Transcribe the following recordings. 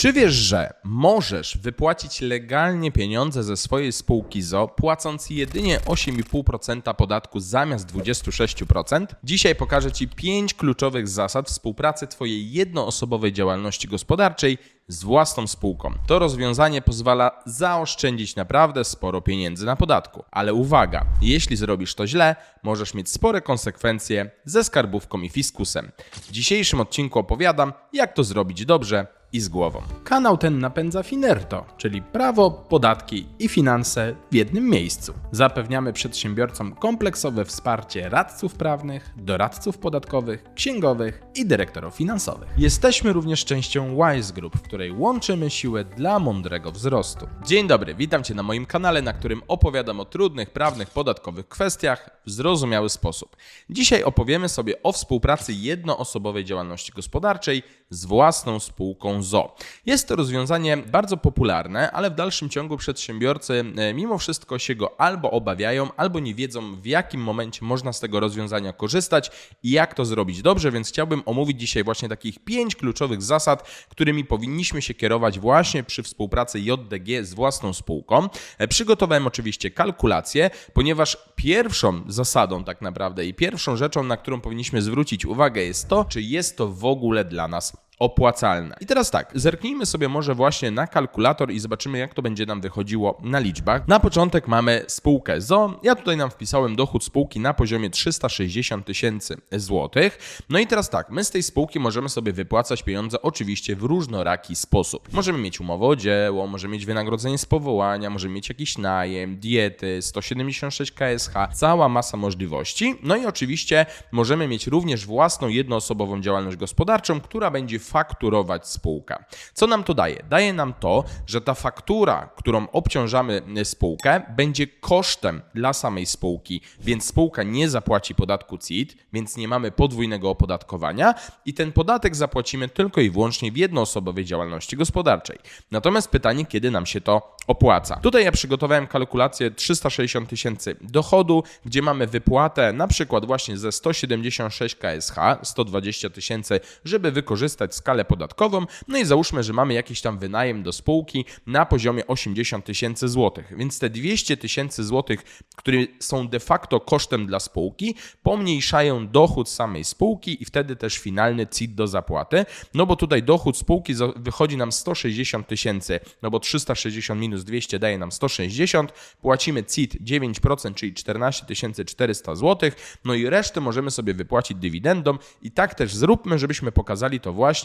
Czy wiesz, że możesz wypłacić legalnie pieniądze ze swojej spółki ZO, płacąc jedynie 8,5% podatku zamiast 26%? Dzisiaj pokażę Ci 5 kluczowych zasad współpracy Twojej jednoosobowej działalności gospodarczej z własną spółką. To rozwiązanie pozwala zaoszczędzić naprawdę sporo pieniędzy na podatku. Ale uwaga, jeśli zrobisz to źle, możesz mieć spore konsekwencje ze skarbówką i fiskusem. W dzisiejszym odcinku opowiadam, jak to zrobić dobrze i z głową. Kanał ten napędza Finerto, czyli prawo, podatki i finanse w jednym miejscu. Zapewniamy przedsiębiorcom kompleksowe wsparcie radców prawnych, doradców podatkowych, księgowych i dyrektorów finansowych. Jesteśmy również częścią Wise Group, w której łączymy siłę dla mądrego wzrostu. Dzień dobry, witam Cię na moim kanale, na którym opowiadam o trudnych prawnych, podatkowych kwestiach w zrozumiały sposób. Dzisiaj opowiemy sobie o współpracy jednoosobowej działalności gospodarczej z własną spółką ZO. Jest to rozwiązanie bardzo popularne, ale w dalszym ciągu przedsiębiorcy e, mimo wszystko się go albo obawiają, albo nie wiedzą w jakim momencie można z tego rozwiązania korzystać i jak to zrobić dobrze, więc chciałbym omówić dzisiaj właśnie takich pięć kluczowych zasad, którymi powinniśmy się kierować właśnie przy współpracy JDG z własną spółką. E, Przygotowałem oczywiście kalkulację, ponieważ pierwszą zasadą tak naprawdę i pierwszą rzeczą, na którą powinniśmy zwrócić uwagę jest to, czy jest to w ogóle dla nas opłacalne. I teraz tak, zerknijmy sobie może właśnie na kalkulator i zobaczymy, jak to będzie nam wychodziło na liczbach. Na początek mamy spółkę ZO. Ja tutaj nam wpisałem dochód spółki na poziomie 360 tysięcy złotych. No i teraz tak, my z tej spółki możemy sobie wypłacać pieniądze oczywiście w różnoraki sposób. Możemy mieć umowę o dzieło, możemy mieć wynagrodzenie z powołania, możemy mieć jakiś najem, diety, 176 KSH, cała masa możliwości. No i oczywiście możemy mieć również własną jednoosobową działalność gospodarczą, która będzie fakturować spółkę. Co nam to daje? Daje nam to, że ta faktura, którą obciążamy spółkę, będzie kosztem dla samej spółki, więc spółka nie zapłaci podatku CIT, więc nie mamy podwójnego opodatkowania i ten podatek zapłacimy tylko i wyłącznie w jednoosobowej działalności gospodarczej. Natomiast pytanie, kiedy nam się to opłaca? Tutaj ja przygotowałem kalkulację 360 tysięcy dochodu, gdzie mamy wypłatę na przykład właśnie ze 176 KSH, 120 tysięcy, żeby wykorzystać skalę podatkową, no i załóżmy, że mamy jakiś tam wynajem do spółki na poziomie 80 tysięcy złotych, więc te 200 tysięcy złotych, które są de facto kosztem dla spółki, pomniejszają dochód samej spółki i wtedy też finalny CIT do zapłaty, no bo tutaj dochód spółki wychodzi nam 160 tysięcy, no bo 360 minus 200 daje nam 160, płacimy CIT 9%, czyli 14 400 złotych, no i resztę możemy sobie wypłacić dywidendą i tak też zróbmy, żebyśmy pokazali to właśnie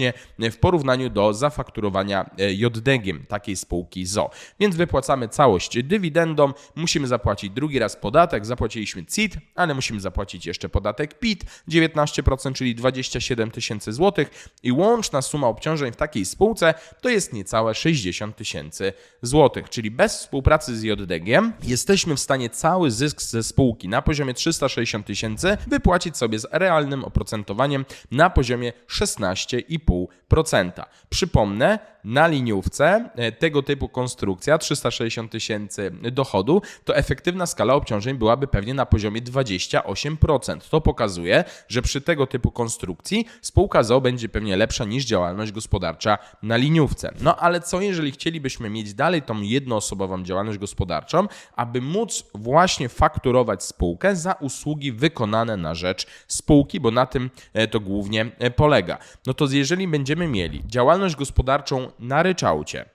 w porównaniu do zafakturowania e, JDG takiej spółki ZO. Więc wypłacamy całość dywidendą, musimy zapłacić drugi raz podatek, zapłaciliśmy CIT, ale musimy zapłacić jeszcze podatek PIT 19%, czyli 27 tysięcy złotych i łączna suma obciążeń w takiej spółce to jest niecałe 60 tysięcy złotych, czyli bez współpracy z JDG jesteśmy w stanie cały zysk ze spółki na poziomie 360 tysięcy wypłacić sobie z realnym oprocentowaniem na poziomie 16,5%. Przypomnę, na liniówce e, tego typu konstrukcja 360 tysięcy dochodu, to efektywna skala obciążeń byłaby pewnie na poziomie 28%. To pokazuje, że przy tego typu konstrukcji spółka ZO będzie pewnie lepsza niż działalność gospodarcza na liniówce. No ale co jeżeli chcielibyśmy mieć dalej tą jednoosobową działalność gospodarczą, aby móc właśnie fakturować spółkę za usługi wykonane na rzecz spółki, bo na tym e, to głównie e, polega. No to jeżeli będziemy mieli działalność gospodarczą na ryczałcie,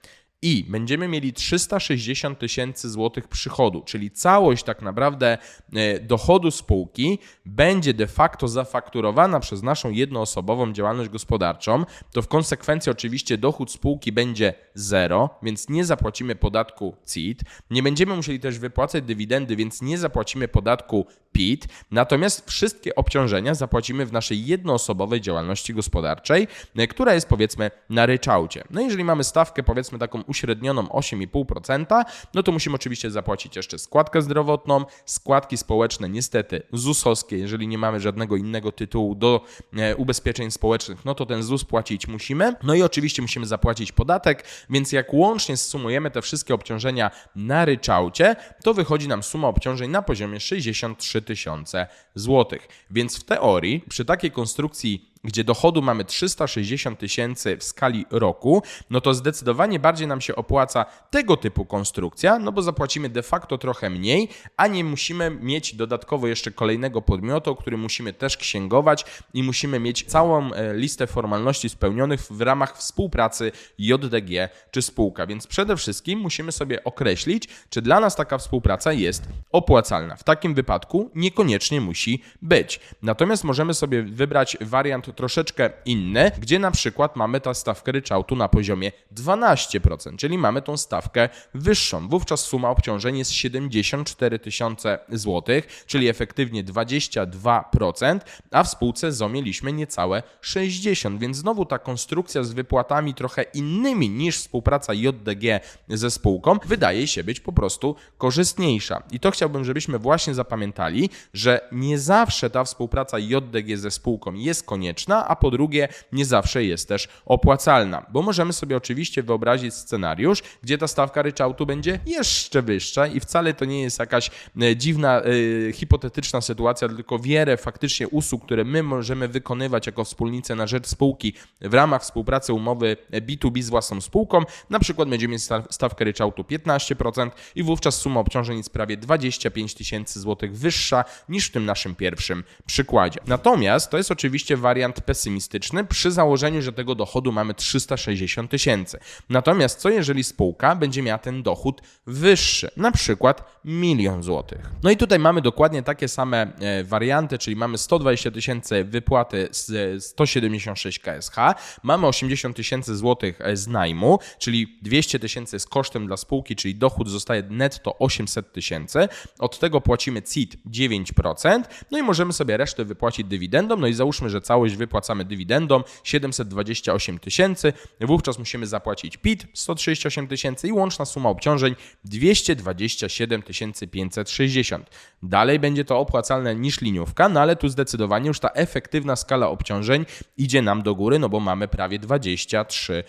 i będziemy mieli 360 tysięcy złotych przychodu, czyli całość tak naprawdę e, dochodu spółki będzie de facto zafakturowana przez naszą jednoosobową działalność gospodarczą, to w konsekwencji oczywiście dochód spółki będzie zero, więc nie zapłacimy podatku CIT, nie będziemy musieli też wypłacać dywidendy, więc nie zapłacimy podatku PIT, natomiast wszystkie obciążenia zapłacimy w naszej jednoosobowej działalności gospodarczej, e, która jest powiedzmy na ryczałcie. No jeżeli mamy stawkę powiedzmy taką uśrednioną 8,5%, no to musimy oczywiście zapłacić jeszcze składkę zdrowotną, składki społeczne niestety ZUS-owskie, jeżeli nie mamy żadnego innego tytułu do e, ubezpieczeń społecznych, no to ten ZUS płacić musimy. No i oczywiście musimy zapłacić podatek, więc jak łącznie zsumujemy te wszystkie obciążenia na ryczałcie, to wychodzi nam suma obciążeń na poziomie 63 tysiące złotych. Więc w teorii przy takiej konstrukcji gdzie dochodu mamy 360 tysięcy w skali roku, no to zdecydowanie bardziej nam się opłaca tego typu konstrukcja, no bo zapłacimy de facto trochę mniej, a nie musimy mieć dodatkowo jeszcze kolejnego podmiotu, który musimy też księgować i musimy mieć całą e, listę formalności spełnionych w ramach współpracy JDG czy spółka. Więc przede wszystkim musimy sobie określić, czy dla nas taka współpraca jest opłacalna. W takim wypadku niekoniecznie musi być. Natomiast możemy sobie wybrać wariant troszeczkę inny, gdzie na przykład mamy ta stawkę ryczałtu na poziomie 12%, czyli mamy tą stawkę wyższą. Wówczas suma obciążeń jest 74 tysiące złotych, czyli efektywnie 22%, a w spółce ZO mieliśmy niecałe 60, więc znowu ta konstrukcja z wypłatami trochę innymi niż współpraca JDG ze spółką wydaje się być po prostu korzystniejsza. I to chciałbym, żebyśmy właśnie zapamiętali, że nie zawsze ta współpraca JDG ze spółką jest konieczna, a po drugie nie zawsze jest też opłacalna, bo możemy sobie oczywiście wyobrazić scenariusz, gdzie ta stawka ryczałtu będzie jeszcze wyższa i wcale to nie jest jakaś e, dziwna, e, hipotetyczna sytuacja, tylko wiele faktycznie usług, które my możemy wykonywać jako wspólnicy na rzecz spółki w ramach współpracy umowy B2B z własną spółką, na przykład będziemy mieć sta- stawkę ryczałtu 15% i wówczas suma obciążeń jest prawie 25 tysięcy złotych wyższa niż w tym naszym pierwszym przykładzie. Natomiast to jest oczywiście wariant pesymistyczny przy założeniu, że tego dochodu mamy 360 tysięcy. Natomiast co jeżeli spółka będzie miała ten dochód wyższy, na przykład milion złotych? No i tutaj mamy dokładnie takie same e, warianty, czyli mamy 120 tysięcy wypłaty z 176 KSH, mamy 80 tysięcy złotych e, z najmu, czyli 200 tysięcy z kosztem dla spółki, czyli dochód zostaje netto 800 tysięcy, od tego płacimy CIT 9%, no i możemy sobie resztę wypłacić dywidendą, no i załóżmy, że całość wypłacamy dywidendą 728 tysięcy, wówczas musimy zapłacić PIT 138 tysięcy i łączna suma obciążeń 227 560. Dalej będzie to opłacalne niż liniówka, no ale tu zdecydowanie już ta efektywna skala obciążeń idzie nam do góry, no bo mamy prawie 23%.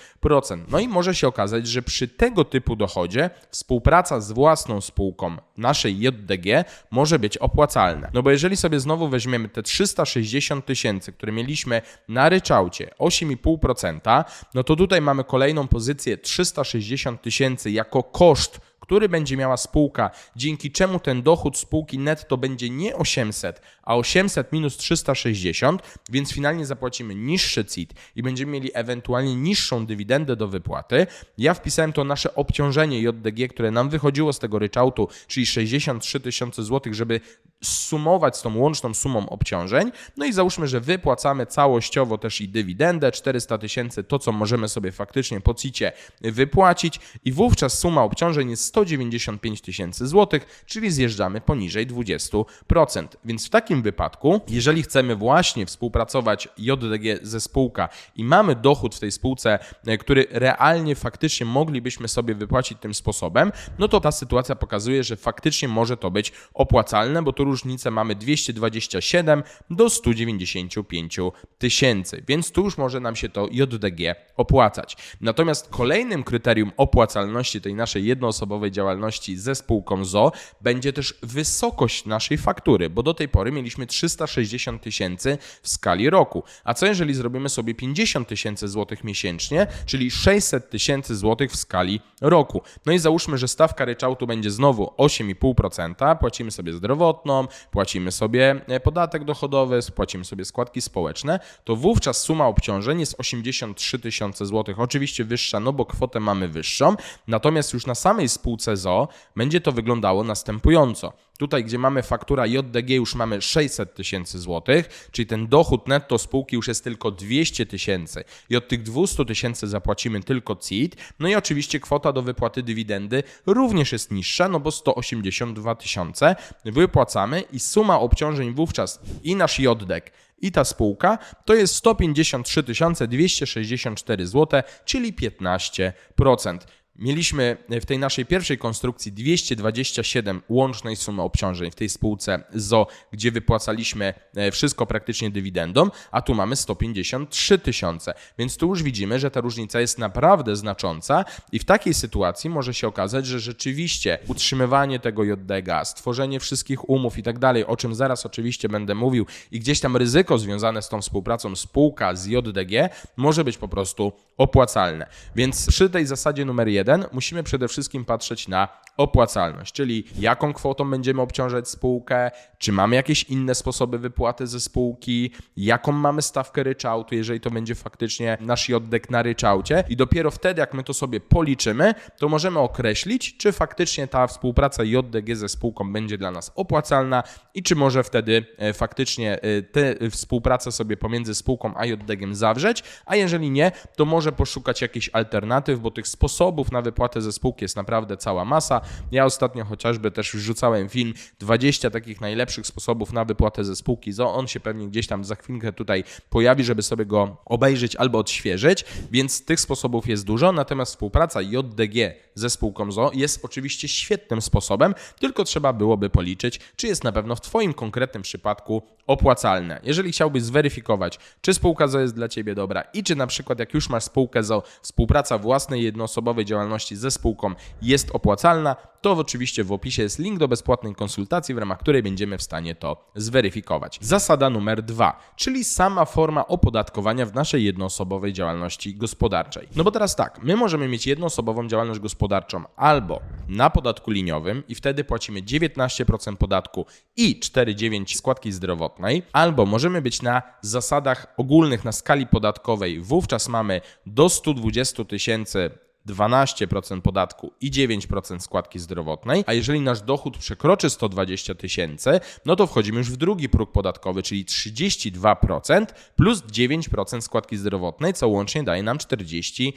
No i może się okazać, że przy tego typu dochodzie współpraca z własną spółką naszej JDG może być opłacalna. No bo jeżeli sobie znowu weźmiemy te 360 tysięcy, które mieliśmy na ryczałcie 8,5%, no to tutaj mamy kolejną pozycję 360 tysięcy jako koszt który będzie miała spółka, dzięki czemu ten dochód spółki netto będzie nie 800, a 800 minus 360, więc finalnie zapłacimy niższy CIT i będziemy mieli ewentualnie niższą dywidendę do wypłaty. Ja wpisałem to nasze obciążenie JDG, które nam wychodziło z tego ryczałtu, czyli 63 tysiące złotych, żeby sumować z tą łączną sumą obciążeń. No i załóżmy, że wypłacamy całościowo też i dywidendę 400 tysięcy, to co możemy sobie faktycznie po CIT-cie wypłacić i wówczas suma obciążeń jest 195 tysięcy złotych, czyli zjeżdżamy poniżej 20%. Więc w takim wypadku, jeżeli chcemy właśnie współpracować JDG ze spółka i mamy dochód w tej spółce, e, który realnie faktycznie moglibyśmy sobie wypłacić tym sposobem, no to ta sytuacja pokazuje, że faktycznie może to być opłacalne, bo tu różnicę mamy 227 do 195 tysięcy, więc tu już może nam się to JDG opłacać. Natomiast kolejnym kryterium opłacalności tej naszej jednoosobowej działalności ze spółką ZO będzie też wysokość naszej faktury, bo do tej pory mieliśmy 360 tysięcy w skali roku. A co jeżeli zrobimy sobie 50 tysięcy złotych miesięcznie, czyli 600 tysięcy złotych w skali roku? No i załóżmy, że stawka ryczałtu będzie znowu 8,5%, płacimy sobie zdrowotną, płacimy sobie e, podatek dochodowy, płacimy sobie składki społeczne, to wówczas suma obciążeń jest 83 tysiące złotych. Oczywiście wyższa, no bo kwotę mamy wyższą, natomiast już na samej spółce ZO będzie to wyglądało następująco. Tutaj, gdzie mamy faktura JDG, już mamy 600 tysięcy złotych, czyli ten dochód netto spółki już jest tylko 200 tysięcy i od tych 200 tysięcy zapłacimy tylko CIT. No i oczywiście kwota do wypłaty dywidendy również jest niższa, no bo 182 tysiące wypłacamy i suma obciążeń wówczas i nasz JDG i ta spółka to jest 153 264 zł, czyli 15%. Mieliśmy w tej naszej pierwszej konstrukcji 227 łącznej sumy obciążeń w tej spółce ZO, gdzie wypłacaliśmy e, wszystko praktycznie dywidendą, a tu mamy 153 tysiące. Więc tu już widzimy, że ta różnica jest naprawdę znacząca i w takiej sytuacji może się okazać, że rzeczywiście utrzymywanie tego JDG, stworzenie wszystkich umów i tak dalej, o czym zaraz oczywiście będę mówił i gdzieś tam ryzyko związane z tą współpracą spółka z JDG może być po prostu opłacalne. Więc przy tej zasadzie numer jeden musimy przede wszystkim patrzeć na opłacalność, czyli jaką kwotą będziemy obciążać spółkę, czy mamy jakieś inne sposoby wypłaty ze spółki, jaką mamy stawkę ryczałtu, jeżeli to będzie faktycznie nasz JDG na ryczałcie i dopiero wtedy, jak my to sobie policzymy, to możemy określić, czy faktycznie ta współpraca JDG ze spółką będzie dla nas opłacalna i czy może wtedy e, faktycznie e, tę współpracę sobie pomiędzy spółką a JDG zawrzeć, a jeżeli nie, to może poszukać jakichś alternatyw, bo tych sposobów na wypłatę ze spółki jest naprawdę cała masa. Ja ostatnio chociażby też wrzucałem film 20 takich najlepszych sposobów na wypłatę ze spółki ZO. On się pewnie gdzieś tam za chwilkę tutaj pojawi, żeby sobie go obejrzeć albo odświeżyć, więc tych sposobów jest dużo, natomiast współpraca JDG ze spółką ZO jest oczywiście świetnym sposobem, tylko trzeba byłoby policzyć, czy jest na pewno w Twoim konkretnym przypadku opłacalne. Jeżeli chciałbyś zweryfikować, czy spółka ZO jest dla Ciebie dobra i czy na przykład jak już masz spółkę ZO, współpraca własnej jednoosobowej działalności ze spółką jest opłacalna, to oczywiście w opisie jest link do bezpłatnej konsultacji, w ramach której będziemy w stanie to zweryfikować. Zasada numer dwa, czyli sama forma opodatkowania w naszej jednoosobowej działalności gospodarczej. No bo teraz tak, my możemy mieć jednoosobową działalność gospodarczą albo na podatku liniowym i wtedy płacimy 19% podatku i 4,9 składki zdrowotnej, albo możemy być na zasadach ogólnych na skali podatkowej, wówczas mamy do 120 tysięcy 12% podatku i 9% składki zdrowotnej, a jeżeli nasz dochód przekroczy 120 tysięcy, no to wchodzimy już w drugi próg podatkowy, czyli 32% plus 9% składki zdrowotnej, co łącznie daje nam 41%.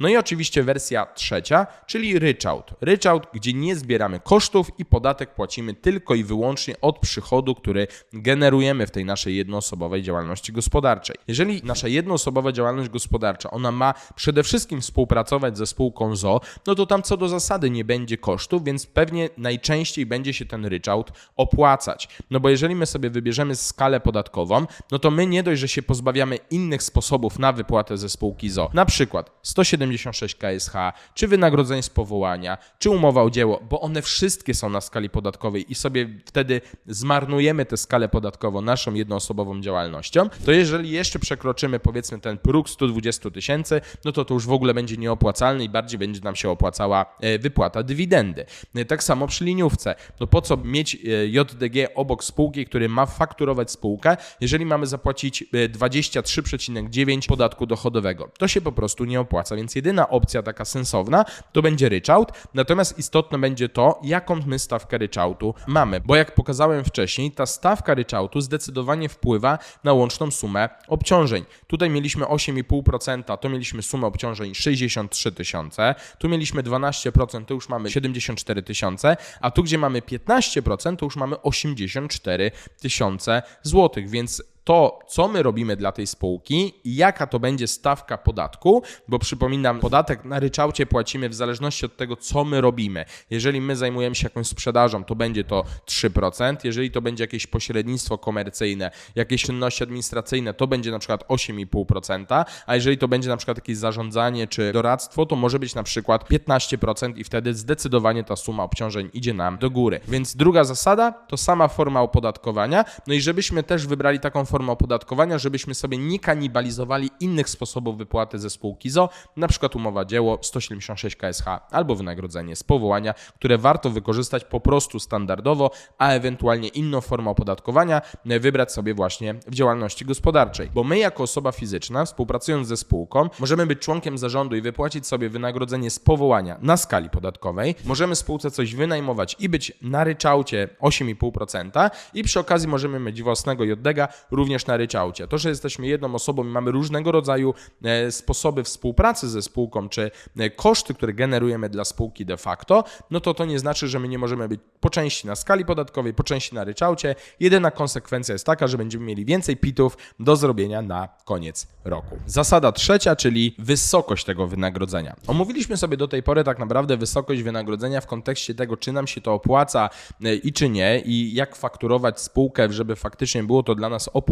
No i oczywiście wersja trzecia, czyli ryczałt. Ryczałt, gdzie nie zbieramy kosztów i podatek płacimy tylko i wyłącznie od przychodu, który generujemy w tej naszej jednoosobowej działalności gospodarczej. Jeżeli nasza jednoosobowa działalność gospodarcza, ona ma przede wszystkim współpracować ze spółką ZO, no to tam co do zasady nie będzie kosztów, więc pewnie najczęściej będzie się ten ryczałt opłacać. No bo jeżeli my sobie wybierzemy skalę podatkową, no to my nie dość, że się pozbawiamy innych sposobów na wypłatę ze spółki ZO, na przykład 176 KSH, czy wynagrodzenie z powołania, czy umowa o dzieło, bo one wszystkie są na skali podatkowej i sobie wtedy zmarnujemy tę skalę podatkową naszą jednoosobową działalnością, to jeżeli jeszcze przekroczymy powiedzmy ten próg 120 tysięcy, no to to już w ogóle będzie nieopłacalny i bardziej będzie nam się opłacała e, wypłata dywidendy. E, Tak samo przy liniówce. No po co mieć e, JDG obok spółki, który ma fakturować spółkę, jeżeli mamy zapłacić e, 23,9 podatku dochodowego? To się po prostu nie opłaca, więc jedyna opcja taka sensowna to będzie ryczałt, natomiast istotne będzie to, jaką my stawkę ryczałtu mamy, bo jak pokazałem wcześniej, ta stawka ryczałtu zdecydowanie wpływa na łączną sumę obciążeń. Tutaj mieliśmy 8,5%, to mieliśmy sumę obciążeń 63 tysiące, tu mieliśmy 12%, to już mamy 74 tysiące, a tu gdzie mamy 15%, to już mamy 84 tysiące złotych, więc to, co my robimy dla tej spółki i jaka to będzie stawka podatku, bo przypominam, podatek na ryczałcie płacimy w zależności od tego, co my robimy. Jeżeli my zajmujemy się jakąś sprzedażą, to będzie to 3%, jeżeli to będzie jakieś pośrednictwo komercyjne, jakieś czynności administracyjne, to będzie na przykład 8,5%, a jeżeli to będzie na przykład jakieś zarządzanie czy doradztwo, to może być na przykład 15% i wtedy zdecydowanie ta suma obciążeń idzie nam do góry. Więc druga zasada to sama forma opodatkowania, no i żebyśmy też wybrali taką formę opodatkowania, żebyśmy sobie nie kanibalizowali innych sposobów wypłaty ze spółki ZO, na przykład umowa dzieło 176 KSH albo wynagrodzenie z powołania, które warto wykorzystać po prostu standardowo, a ewentualnie inną formę opodatkowania wybrać sobie właśnie w działalności gospodarczej. Bo my jako osoba fizyczna, współpracując ze spółką, możemy być członkiem zarządu i wypłacić sobie wynagrodzenie z powołania na skali podatkowej, możemy spółce coś wynajmować i być na ryczałcie 8,5% i przy okazji możemy mieć własnego JDG również na ryczałcie. To, że jesteśmy jedną osobą i mamy różnego rodzaju e, sposoby współpracy ze spółką, czy e, koszty, które generujemy dla spółki de facto, no to to nie znaczy, że my nie możemy być po części na skali podatkowej, po części na ryczałcie. Jedyna konsekwencja jest taka, że będziemy mieli więcej pitów do zrobienia na koniec roku. Zasada trzecia, czyli wysokość tego wynagrodzenia. Omówiliśmy sobie do tej pory tak naprawdę wysokość wynagrodzenia w kontekście tego, czy nam się to opłaca e, i czy nie, i jak fakturować spółkę, żeby faktycznie było to dla nas opłacalne.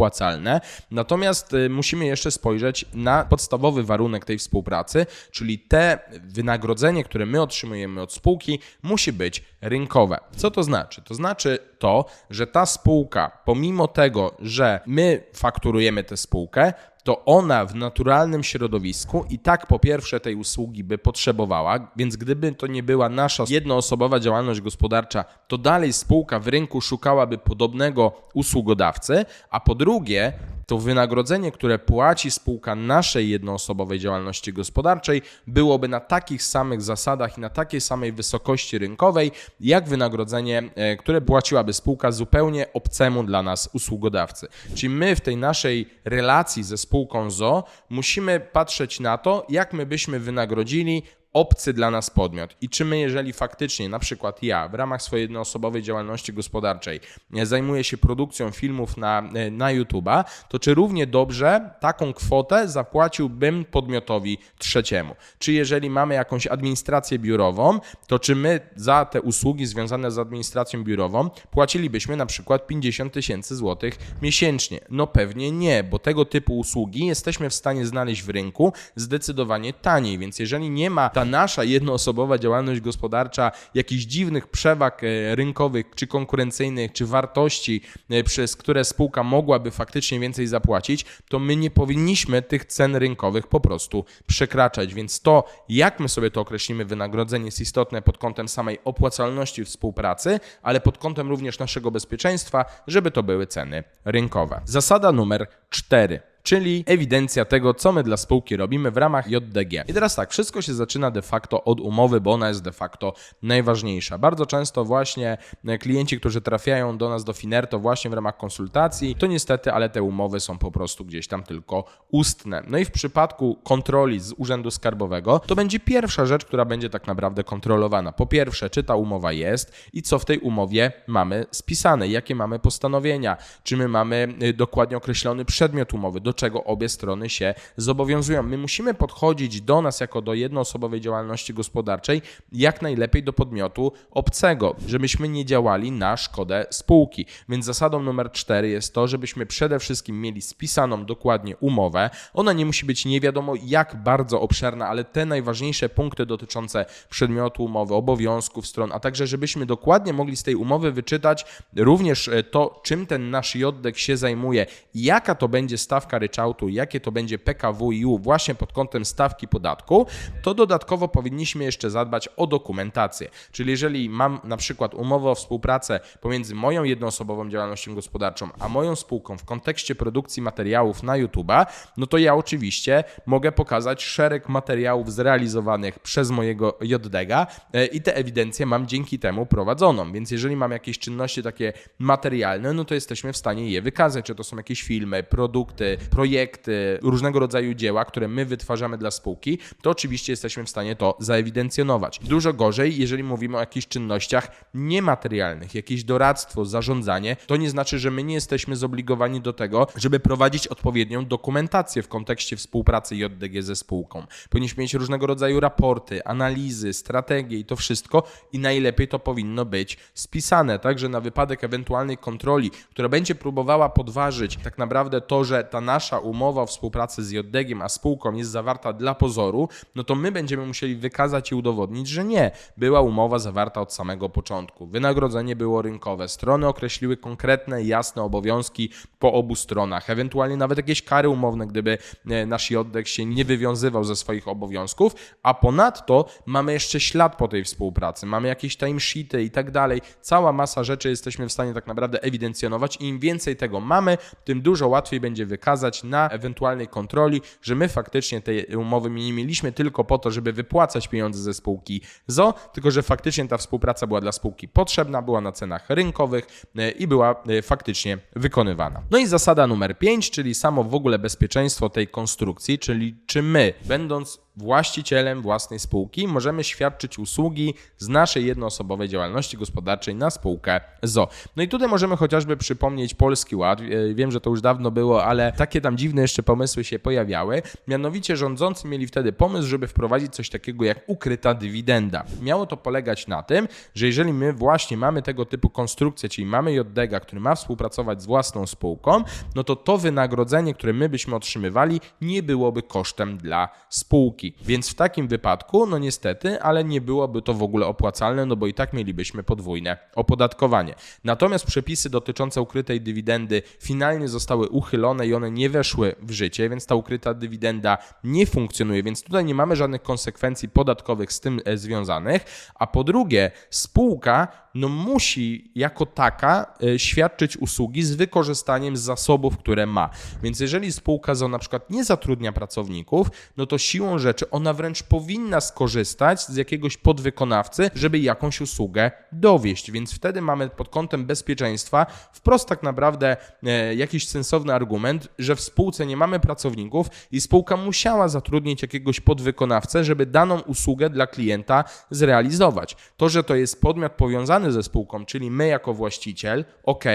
Natomiast e, musimy jeszcze spojrzeć na podstawowy warunek tej współpracy, czyli te wynagrodzenie, które my otrzymujemy od spółki, musi być rynkowe. Co to znaczy? To znaczy to, że ta spółka, pomimo tego, że my fakturujemy tę spółkę, to ona w naturalnym środowisku i tak po pierwsze tej usługi by potrzebowała, więc gdyby to nie była nasza jednoosobowa działalność gospodarcza, to dalej spółka w rynku szukałaby podobnego usługodawcy, a po drugie, to wynagrodzenie, które płaci spółka naszej jednoosobowej działalności gospodarczej, byłoby na takich samych zasadach i na takiej samej wysokości rynkowej, jak wynagrodzenie, e, które płaciłaby spółka zupełnie obcemu dla nas usługodawcy. Czyli my w tej naszej relacji ze spółką ZO musimy patrzeć na to, jak my byśmy wynagrodzili obcy dla nas podmiot i czy my, jeżeli faktycznie, na przykład ja, w ramach swojej jednoosobowej działalności gospodarczej zajmuję się produkcją filmów na, e, na YouTube'a, to czy równie dobrze taką kwotę zapłaciłbym podmiotowi trzeciemu? Czy jeżeli mamy jakąś administrację biurową, to czy my za te usługi związane z administracją biurową płacilibyśmy na przykład 50 tysięcy złotych miesięcznie? No pewnie nie, bo tego typu usługi jesteśmy w stanie znaleźć w rynku zdecydowanie taniej, więc jeżeli nie ma ta nasza jednoosobowa działalność gospodarcza jakichś dziwnych przewag e, rynkowych, czy konkurencyjnych, czy wartości, e, przez które spółka mogłaby faktycznie więcej zapłacić, to my nie powinniśmy tych cen rynkowych po prostu przekraczać. Więc to, jak my sobie to określimy, wynagrodzenie jest istotne pod kątem samej opłacalności współpracy, ale pod kątem również naszego bezpieczeństwa, żeby to były ceny rynkowe. Zasada numer cztery czyli ewidencja tego, co my dla spółki robimy w ramach JDG. I teraz tak, wszystko się zaczyna de facto od umowy, bo ona jest de facto najważniejsza. Bardzo często właśnie klienci, którzy trafiają do nas do Finerto właśnie w ramach konsultacji, to niestety, ale te umowy są po prostu gdzieś tam tylko ustne. No i w przypadku kontroli z Urzędu Skarbowego, to będzie pierwsza rzecz, która będzie tak naprawdę kontrolowana. Po pierwsze, czy ta umowa jest i co w tej umowie mamy spisane, jakie mamy postanowienia, czy my mamy y, dokładnie określony przedmiot umowy, do czego obie strony się zobowiązują. My musimy podchodzić do nas jako do jednoosobowej działalności gospodarczej jak najlepiej do podmiotu obcego, żebyśmy nie działali na szkodę spółki. Więc zasadą numer cztery jest to, żebyśmy przede wszystkim mieli spisaną dokładnie umowę. Ona nie musi być nie wiadomo jak bardzo obszerna, ale te najważniejsze punkty dotyczące przedmiotu umowy, obowiązków stron, a także żebyśmy dokładnie mogli z tej umowy wyczytać również e, to, czym ten nasz JDEK się zajmuje, jaka to będzie stawka ryczałtu, jakie to będzie PKWiU właśnie pod kątem stawki podatku, to dodatkowo powinniśmy jeszcze zadbać o dokumentację. Czyli jeżeli mam na przykład umowę o współpracę pomiędzy moją jednoosobową działalnością gospodarczą, a moją spółką w kontekście produkcji materiałów na YouTube'a, no to ja oczywiście mogę pokazać szereg materiałów zrealizowanych przez mojego JDG e, i te ewidencje mam dzięki temu prowadzoną. Więc jeżeli mam jakieś czynności takie materialne, no to jesteśmy w stanie je wykazać, czy to są jakieś filmy, produkty, projekty, różnego rodzaju dzieła, które my wytwarzamy dla spółki, to oczywiście jesteśmy w stanie to zaewidencjonować. Dużo gorzej, jeżeli mówimy o jakichś czynnościach niematerialnych, jakieś doradztwo, zarządzanie, to nie znaczy, że my nie jesteśmy zobligowani do tego, żeby prowadzić odpowiednią dokumentację w kontekście współpracy JDG ze spółką. Powinniśmy mieć różnego rodzaju raporty, analizy, strategie i to wszystko i najlepiej to powinno być spisane, także na wypadek ewentualnej kontroli, która będzie próbowała podważyć tak naprawdę to, że ta nasza umowa o współpracy z JDG a spółką jest zawarta dla pozoru, no to my będziemy musieli wykazać i udowodnić, że nie. Była umowa zawarta od samego początku. Wynagrodzenie było rynkowe. Strony określiły konkretne, jasne obowiązki po obu stronach. Ewentualnie nawet jakieś kary umowne, gdyby e, nasz JDG się nie wywiązywał ze swoich obowiązków. A ponadto mamy jeszcze ślad po tej współpracy. Mamy jakieś timesheety i tak dalej. Cała masa rzeczy jesteśmy w stanie tak naprawdę ewidencjonować i im więcej tego mamy, tym dużo łatwiej będzie wykazać, na ewentualnej kontroli, że my faktycznie tej umowy nie mieliśmy tylko po to, żeby wypłacać pieniądze ze spółki ZO, tylko że faktycznie ta współpraca była dla spółki potrzebna, była na cenach rynkowych e, i była e, faktycznie wykonywana. No i zasada numer 5, czyli samo w ogóle bezpieczeństwo tej konstrukcji, czyli czy my, będąc właścicielem własnej spółki, możemy świadczyć usługi z naszej jednoosobowej działalności gospodarczej na spółkę ZO. No i tutaj możemy chociażby przypomnieć Polski Ład. E, Wiem, że to już dawno było, ale takie tam dziwne jeszcze pomysły się pojawiały. Mianowicie rządzący mieli wtedy pomysł, żeby wprowadzić coś takiego jak ukryta dywidenda. Miało to polegać na tym, że jeżeli my właśnie mamy tego typu konstrukcję, czyli mamy JDG, który ma współpracować z własną spółką, no to to wynagrodzenie, które my byśmy otrzymywali, nie byłoby kosztem dla spółki. Więc w takim wypadku, no niestety, ale nie byłoby to w ogóle opłacalne, no bo i tak mielibyśmy podwójne opodatkowanie. Natomiast przepisy dotyczące ukrytej dywidendy finalnie zostały uchylone i one nie weszły w życie, więc ta ukryta dywidenda nie funkcjonuje, więc tutaj nie mamy żadnych konsekwencji podatkowych z tym e, związanych. A po drugie, spółka no musi jako taka e, świadczyć usługi z wykorzystaniem zasobów, które ma. Więc jeżeli spółka ZO na przykład nie zatrudnia pracowników, no to siłą rzeczy ona wręcz powinna skorzystać z jakiegoś podwykonawcy, żeby jakąś usługę dowieść. Więc wtedy mamy pod kątem bezpieczeństwa wprost tak naprawdę e, jakiś sensowny argument, że w spółce nie mamy pracowników i spółka musiała zatrudnić jakiegoś podwykonawcę, żeby daną usługę dla klienta zrealizować. To, że to jest podmiot powiązany ze spółką, czyli my jako właściciel, ok,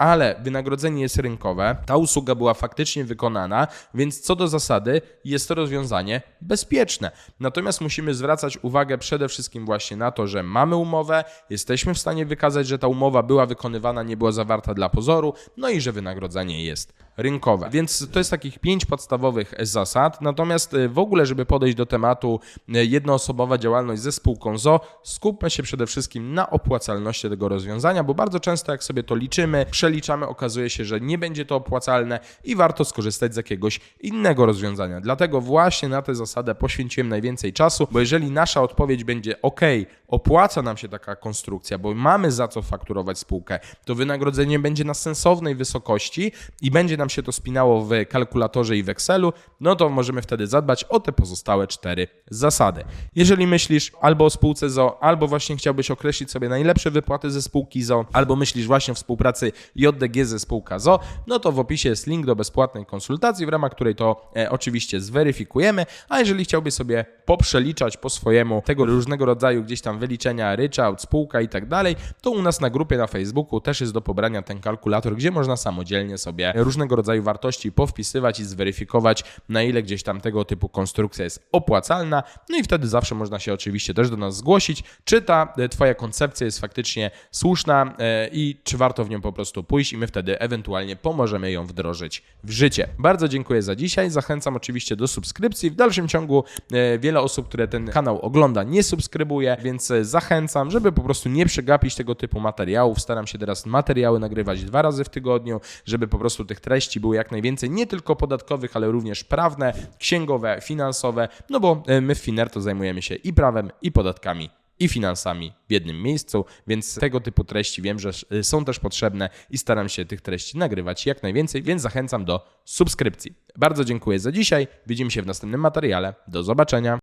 ale wynagrodzenie jest rynkowe, ta usługa była faktycznie wykonana, więc co do zasady jest to rozwiązanie bezpieczne. Natomiast musimy zwracać uwagę przede wszystkim właśnie na to, że mamy umowę, jesteśmy w stanie wykazać, że ta umowa była wykonywana, nie była zawarta dla pozoru, no i że wynagrodzenie jest rynkowe. Więc to jest takich pięć podstawowych zasad. Natomiast y, w ogóle, żeby podejść do tematu y, jednoosobowa działalność ze spółką ZO, skupmy się przede wszystkim na opłacalności tego rozwiązania, bo bardzo często jak sobie to liczymy, przeliczamy, okazuje się, że nie będzie to opłacalne i warto skorzystać z jakiegoś innego rozwiązania. Dlatego właśnie na tę zasadę poświęciłem najwięcej czasu, bo jeżeli nasza odpowiedź będzie ok, opłaca nam się taka konstrukcja, bo mamy za co fakturować spółkę, to wynagrodzenie będzie na sensownej wysokości i będzie nam się to spinało w kalkulatorze i w Excelu, no to możemy wtedy zadbać o te pozostałe cztery zasady. Jeżeli myślisz albo o spółce ZO, albo właśnie chciałbyś określić sobie najlepsze wypłaty ze spółki ZO, albo myślisz właśnie o współpracy JDG spółka ZO, no to w opisie jest link do bezpłatnej konsultacji, w ramach której to e, oczywiście zweryfikujemy, a jeżeli chciałbyś sobie poprzeliczać po swojemu tego różnego rodzaju gdzieś tam wyliczenia, ryczałt, spółka i tak dalej, to u nas na grupie na Facebooku też jest do pobrania ten kalkulator, gdzie można samodzielnie sobie różnego rodzaju wartości powpisywać i zweryfikować, na ile gdzieś tam tego typu konstrukcja jest opłacalna. No i wtedy zawsze można się oczywiście też do nas zgłosić, czy ta e, Twoja koncepcja jest faktycznie słuszna e, i czy warto w nią po prostu pójść, i my wtedy ewentualnie pomożemy ją wdrożyć w życie. Bardzo dziękuję za dzisiaj. Zachęcam oczywiście do subskrypcji. W dalszym ciągu e, wiele osób, które ten kanał ogląda, nie subskrybuje, więc e, zachęcam, żeby po prostu nie przegapić tego typu materiałów. Staram się teraz materiały nagrywać dwa razy w tygodniu, żeby po prostu tych treści było jak najwięcej, nie tylko podatkowych, ale również prawne, księgowe, finansowe, no bo e, my w Finerto zajmujemy się i prawem, i podatkami i finansami w jednym miejscu, więc tego typu treści wiem, że są też potrzebne i staram się tych treści nagrywać jak najwięcej, więc zachęcam do subskrypcji. Bardzo dziękuję za dzisiaj. Widzimy się w następnym materiale. Do zobaczenia.